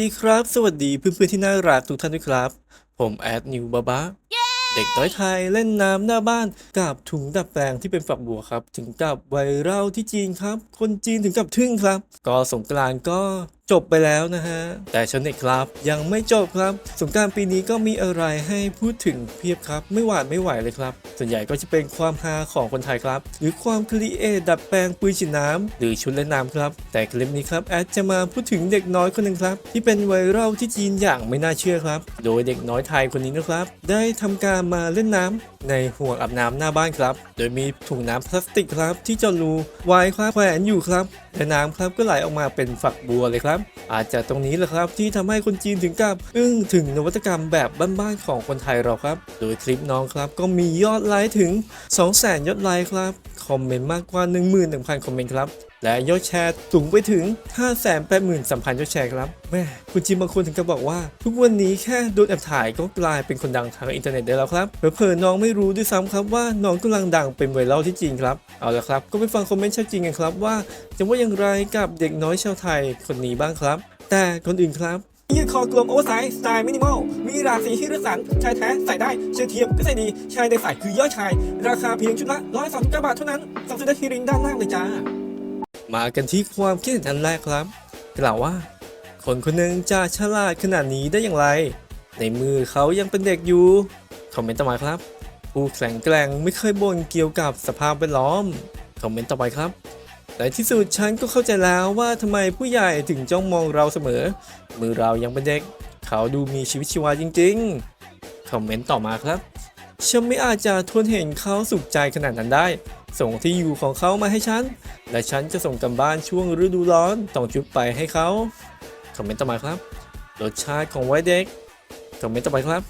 ดีครับ สวัสดีเพื่อนๆที่น่ารักทุกท่านด้วยครับ ผมแอดนิวบาบาเด็กน้อยไทยเล่นน้ำหน้าบ้านกับถุงดับแปลงที่เป็นฝักบัวครับ ถึงกับไวรัลที่จีนครับ คนจีนถึงกับทึ่งครับ ก็สงกรานต์ก็ จบไปแล้วนะฮะ แต่ชนเน็ตครับยังไม่จบครับ สงการปีนี้ก็มีอะไรให้พูดถึงเพียบครับ ไม่หวาดไม่ไหวเลยครับ ส่วนใหญ่ก็จะเป็นความฮาของคนไทยครับ หรือความครีเอดัดแปลงปืนฉีดน้ำหรือชุดเล่นน้ำครับ แต่คลิปนี้ครับแอดจะมาพูดถึงเด็กน้อยคนหนึ่งครับ ที่เป็นไวรัลที่จีนอย่างไม่น่าเชื่อครับ โดยเด็กน้อยไทยคนนี้นะครับ ได้ทำการมาเล่นน้ำในห่วงอาบน้ำหน้าบ้านครับ โดยมีถุงน้ำพลาสติกครับที่จาะรูไว้ครับแขวนอยู่ครับ และน้ำครับก็ไหลออกมาเป็นฝักบัวเลยครับ อาจจะตรงนี้แหละครับที่ทำให้คนจีนถึงกับอึ้งถึงนวัตกรรมแบบบ้านๆของคนไทยเราครับ โดยคลิปน้องครับก็มียอดไลค์ถึง 200,000ยอดไลค์ครับ คอมเมนต์มากกว่า 11,000 คอมเมนต์ครับ และยอดแชร์สูงไปถึง 583,000 ยอดแชร์ครับแม่คุณจีนบางคนถึงกับบอกว่า ทุกวันนี้แค่โดนแอบถ่ายก็กลายเป็นคนดังทางอินเทอร์เน็ตได้แล้วครับเผลอๆน้องไม่รู้ด้วยซ้ำครับว่าน้องกำลังดังเป็นไวรัลที่จีนครับเอาละครับ ก็ไปฟังคอมเมนต์ชาวจีนกันครับว่าจะว่าอย่างไรกับเด็กน้อยชาวไทยคนนี้บ้างครับ แต่คนอื่นครับ ยืดคอกลมโอเวอร์ไซส์สไตล์มินิมอล มีราศีที่เลือกสรรชายแท้ใส่ได้เชื้อเทียมก็ใส่ดี ชายในใส่คือยอยชาย ราคาเพียงชุดละ139บาทเท่านั้นสั่งซื้อได้ที่ลิงก์ด้านล่างเลยจ้า มากันที่ความคิดเห็นอันแรกครับ กล่าวว่า คนคนหนึ่งจะฉลาดขนาดนี้ได้อย่างไร ในมือเขายังเป็นเด็กอยู่ คอมเมนต์ต่อมาครับ ผู้แข็งแกร่งไม่เคยบ่นเกี่ยวกับสภาพแวดล้อม คอมเมนต์ต่อไปครับ ในที่สุดฉันก็เข้าใจแล้วว่าทำไมผู้ใหญ่ถึงจ้องมองเราเสมอ มือเรายังเป็นเด็ก เขาดูมีชีวิตชีวาจริงๆ คอมเมนต์ต่อมาครับ ฉันไม่อาจจะทนเห็นเขาสุขใจขนาดนั้นได้ ส่งที่อยู่ของเขามาให้ฉัน และฉันจะส่งกันบ้านช่วงฤดูร้อนต้องจุดไปให้เขา คอมเมนต์ต่อมาครับ รสชาติของไว้เด็ก คอมเมนต์ต่อไปครับ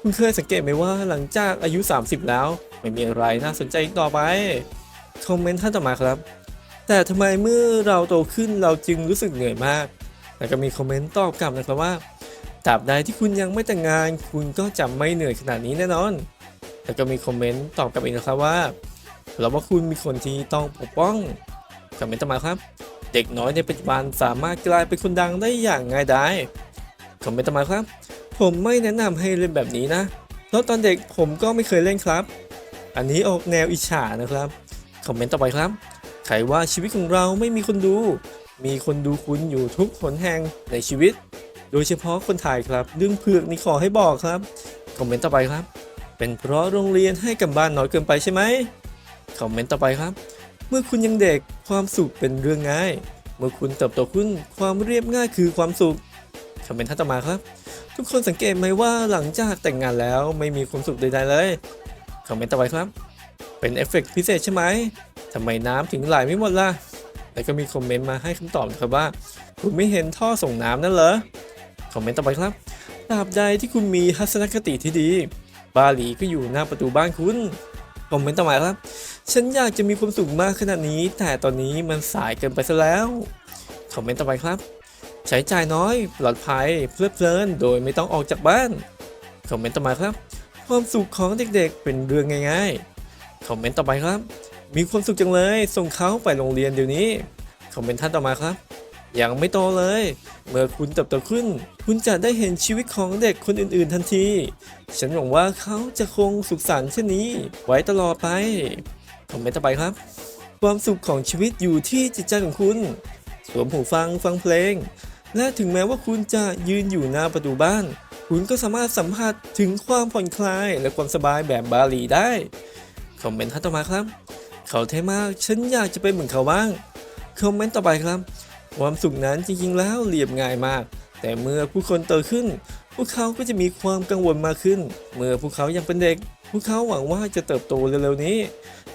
คุณเคยสังเกตไหมว่าหลังจากอายุ 30 แล้ว ไม่มีอะไรน่าสนใจอีกต่อไป คอมเมนต์ท่านต่อมาครับ แต่ทำไมเมื่อเราโตขึ้นเราจึงรู้สึกเหนื่อยมาก แล้วก็มีคอมเมนต์ตอบกลับนะครับว่าตราบใดที่คุณยังไม่แต่งงาน คุณก็จะไม่เหนื่อยขนาดนี้แน่นอน แล้วก็มีคอมเมนต์ตอบกลับอีกนะครับว่าเราว่าคุณมีคนที่ต้องปกป้องคอมเมนต์ต่อมาครับ เด็กน้อยในปัจจุบันสามารถกลายเป็นคนดังได้อย่างง่ายดายคอมเมนต์ต่อมาครับ ผมไม่แนะนำให้เล่นแบบนี้นะเพราะตอนเด็กผมก็ไม่เคยเล่นครับ อันนี้ออกแนวอิจฉานะครับคอมเมนต์ต่อไปครับ ใครว่าชีวิตของเราไม่มีคนดู มีคนดูคุณอยู่ทุกหนแห่งในชีวิต โดยเฉพาะคนไทยครับเรื่องเผือกนี่ขอให้บอกครับ คอมเมนต์ต่อไปครับ เป็นเพราะโรงเรียนให้กันบ้านน้อยเกินไปใช่ไหมคอมเมนต์ต่อไปครับ เมื่อคุณยังเด็กความสุขเป็นเรื่องง่าย เมื่อคุณเติบโตขึ้นความเรียบง่ายคือความสุขคอมเมนต์ท่านต่อมาครับ ทุกคนสังเกตไหมว่าหลังจากแต่งงานแล้วไม่มีความสุขใดๆเลยคอมเมนต์ต่อไปครับ เป็นเอฟเฟกต์พิเศษใช่ไหม ทำไมน้ำถึงไหลไม่หมดล่ะ แล้วก็มีคอมเมนต์มาให้คำตอบนะครับว่า คุณไม่เห็นท่อส่งน้ำนั่นเหรอ คอมเมนต์ต่อไปครับตราบใดที่คุณมีทัศนคติที่ดี บาหลีก็อยู่หน้าประตูบ้านคุณ คอมเมนต์ต่อมาครับ ฉันอยากจะมีความสุขมากขนาดนี้ แต่ตอนนี้มันสายเกินไปซะแล้ว คอมเมนต์ต่อไปครับ ใช้จ่ายน้อย ปลอดภัย เพลิดเพลิน โดยไม่ต้องออกจากบ้าน คอมเมนต์ต่อมาครับ ความสุขของเด็กๆ เป็นเรื่องง่าย ๆ คอมเมนต์ต่อไปครับ มีความสุขจังเลย ส่งเขาไปโรงเรียนเดี๋ยวนี้คอมเมนต์ท่านต่อมาครับ ยังไม่โตเลย เมื่อคุณเติบโตขึ้น คุณจะได้เห็นชีวิตของเด็กคนอื่น ๆ ทันที ฉันหวังว่าเขาจะคงสุขสันต์เช่นนี้ ไว้ตลอดไปคอมเมนต์ต่อไปครับ ความสุขของชีวิตอยู่ที่จิตใจของคุณ สวมหูฟังฟังเพลง และถึงแม้ว่าคุณจะยืนอยู่หน้าประตูบ้าน คุณก็สามารถสัมผัสถึงความผ่อนคลายและความสบายแบบบาหลีได้คอมเมนต์ท่านต่อมาครับ เขาเท่มาก ฉันอยากจะเป็นเหมือนเขาบ้าง คอมเมนต์ต่อไปครับ ความสุขนั้นจริงๆแล้วเรียบง่ายมาก แต่เมื่อผู้คนโตขึ้น พวกเขาก็จะมีความกังวลมากขึ้น เมื่อพวกเขายังเป็นเด็ก พวกเขาหวังว่าจะเติบโตเร็วๆนี้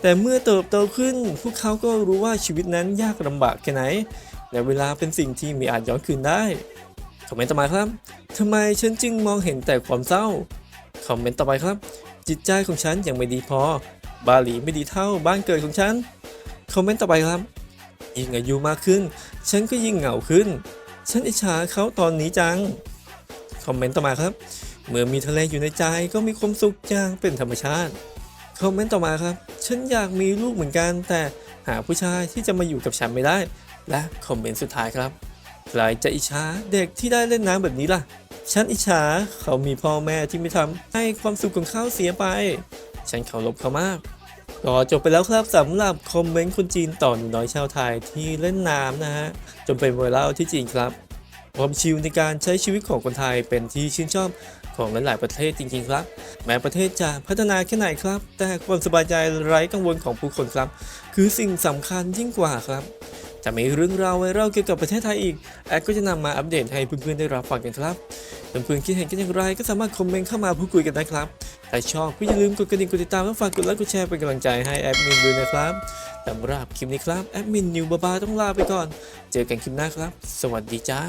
แต่เมื่อเติบโตขึ้น พวกเขาก็รู้ว่าชีวิตนั้นยากลำบากแค่ไหน และเวลาเป็นสิ่งที่ไมีอาจย้อนคืนได้คอมเมนต์ต่อมาครับทำไมฉันจึงมองเห็นแต่ความเศร้า คอมเมนต์ต่อไปครับ จิตใจของฉันยังไม่ดีพอ บาหลีไม่ดีเท่าบ้านเกิดของฉัน คอมเมนต์ต่อไปครับยิ่งอายุมากขึ้น ฉันก็ยิ่งเหงาขึ้น ฉันอิจฉาเขาตอนนี้จัง คอมเมนต์ต่อมาครับ เมื่อมีทะเลอยู่ในใจก็มีความสุขอย่างเป็นธรรมชาติ คอมเมนต์ต่อมาครับ ฉันอยากมีลูกเหมือนกัน แต่หาผู้ชายที่จะมาอยู่กับฉันไม่ได้ และคอมเมนต์สุดท้ายครับใครจะอิจฉาเด็กที่ได้เล่นน้ำแบบนี้ล่ะ ฉันอิจฉาเขามีพ่อแม่ที่ไม่ทำให้ความสุขของเขาเสียไป ฉันเคารพเขามากก็จบไปแล้วครับสำหรับคอมเมนต์คนจีนต่อหนูน้อยชาวไทยที่เล่นน้ำนะฮะจนเป็นไวรัลที่จีนครับความชิลในการใช้ชีวิตของคนไทยเป็นที่ชื่นชอบของหลาย ๆ ประเทศจริง ๆ ครับ แม้ประเทศจะพัฒนาแค่ไหนครับ แต่ความสบายใจไร้กังวลของผู้คนครับ คือสิ่งสำคัญยิ่งกว่าครับ จะมีเรื่องราวไวรัลเกี่ยวกับประเทศไทยอีก แอดก็จะนำมาอัปเดตให้เพื่อน ๆ ได้รับฟังกันครับ เพื่อน ๆ คิดเห็นกันอย่างไรก็สามารถคอมเมนต์เข้ามาพูดคุยกันได้ครับ ถ้าชอบก็อย่าลืมกดกระดิ่งกดติดตามและฝากกดไลค์กดแชร์เป็นกำลังใจให้แอดมินด้วยนะครับสำหรับคลิปนี้ครับแอดมินนิวบาบาต้องลาไปก่อน เจอกันคลิปหน้าครับ สวัสดีจ้า